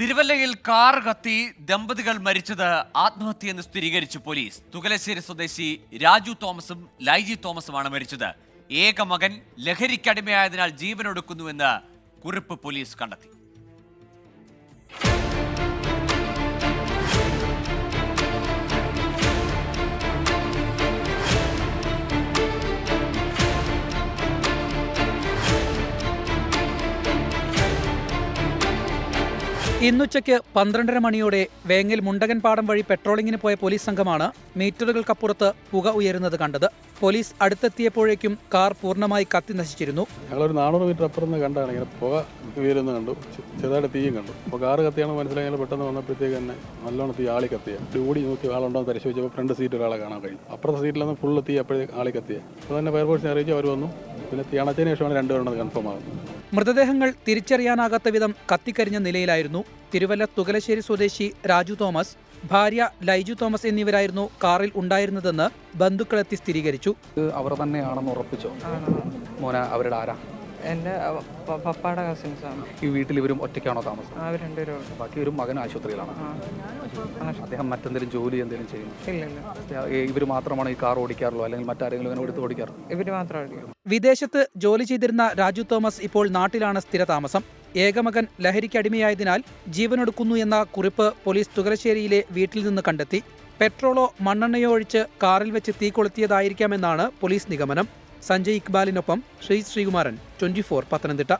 തിരുവല്ലയിൽ കാർ കത്തി ദമ്പതികൾ മരിച്ചത് ആത്മഹത്യയെന്ന് സ്ഥിരീകരിച്ചു പോലീസ്. തുകലശ്ശേരി സ്വദേശി രാജു തോമസും ലൈജി തോമസുമാണ് മരിച്ചത്. ഏക മകൻ ലഹരിക്കടിമയായതിനാൽ ജീവനൊടുക്കുന്നുവെന്ന് കുറിപ്പ് പോലീസ് കണ്ടെത്തി. ഇന്നുച്ചയ്ക്ക് പന്ത്രണ്ടര മണിയോടെ വേങ്ങൽ മുണ്ടകൻ പാടം വഴി പെട്രോളിങ്ങിന് പോയ പോലീസ് സംഘമാണ് മീറ്ററുകൾക്കപ്പുറത്ത് പുക ഉയരുന്നത് കണ്ടത്. പോലീസ് അടുത്തെത്തിയപ്പോഴേക്കും കാർ പൂർണമായി കത്തി നശിച്ചിരുന്നു. ഞങ്ങളൊരു നാനൂറ് മീറ്റർ അപ്പുറം കണ്ടാണ് ഇങ്ങനെ പുക ഉയരുന്നത് കണ്ടു. ചെറുതായിട്ട് തീയും കണ്ടു. അപ്പോൾ കാറ് കത്തിയാണ് മനസ്സിലായി പെട്ടെന്ന് വന്നപ്പോഴത്തേക്ക് തന്നെ നല്ലോണം തീ ആളി കത്തിയ. ഓടി നോക്കി ആളുണ്ടോ എന്ന് പരിശോധിച്ചപ്പോൾ ഫ്രണ്ട് സീറ്റ് ഒരാളെ കാണാൻ കഴിയും അപ്പുറത്തെ സീറ്റിലൊന്ന് ഫുള്ള് തീ അപ്പോഴേ ആളി കത്തിയ. അപ്പോൾ തന്നെ ഫയർഫോഴ്സിനെ അറിയിച്ചു അവർ വന്നു. പിന്നെ തീ അണച്ചതിന് ശേഷമാണ് രണ്ടുപേരുള്ളത് കൺഫേം ആകുന്നത് മൃതദേഹങ്ങൾ തിരിച്ചറിയാനാകാത്ത വിധം കത്തിക്കരിഞ്ഞ നിലയിലായിരുന്നു തിരുവല്ല തുകലശ്ശേരി സ്വദേശി രാജു തോമസ് ഭാര്യ ലൈജു തോമസ് എന്നിവരായിരുന്നു കാറിൽ ഉണ്ടായിരുന്നതെന്ന് ബന്ധുക്കളെത്തി സ്ഥിരീകരിച്ചു. അവർ തന്നെയാണെന്ന് ഉറപ്പിച്ചോ. മോന അവരുടെ ആരാ? എന്റെ പപ്പയുടെ കസിൻസാണ് കസിൻസ് ആണ് ഈ വീട്ടിൽ ഇവരും ഒറ്റയ്ക്കാണോ താമസം? അവർ രണ്ടുപേരും ബാക്കി ഒരു മകൻ ആശുപത്രിയിലാണ്. അദ്ദേഹം മറ്റെന്തെങ്കിലും ജോലി എന്തെങ്കിലും ചെയ്യുന്നു ഇല്ല ഇല്ല. ഇവർ മാത്രമാണ് ഈ കാർ ഓടിക്കാറുള്ളൂ? അല്ലെങ്കിൽ മറ്റാരെങ്കിലും ഇങ്ങനെ എടുത്ത് ഓടിക്കാറുള്ളൂ ഇവർ മാത്രമായിരിക്കും വിദേശത്ത് ജോലി ചെയ്തിരുന്ന രാജു തോമസ് ഇപ്പോൾ നാട്ടിലാണ് സ്ഥിരതാമസം. ഏകമകൻ ലഹരിക്കടിമയായതിനാൽ ജീവനൊടുക്കുന്നു എന്ന കുറിപ്പ് പോലീസ് തുകലശ്ശേരിയിലെ വീട്ടിൽ നിന്ന് കണ്ടെത്തി. പെട്രോളോ മണ്ണെണ്ണയോ ഒഴിച്ച് കാറിൽ വെച്ച് തീ കൊളുത്തിയതായിരിക്കാമെന്നാണ് പോലീസ് നിഗമനം. സഞ്ജയ് ഇക്ബാലിനൊപ്പം ശ്രീ ശ്രീകുമാരൻ ട്വന്റി പത്തനംതിട്ട.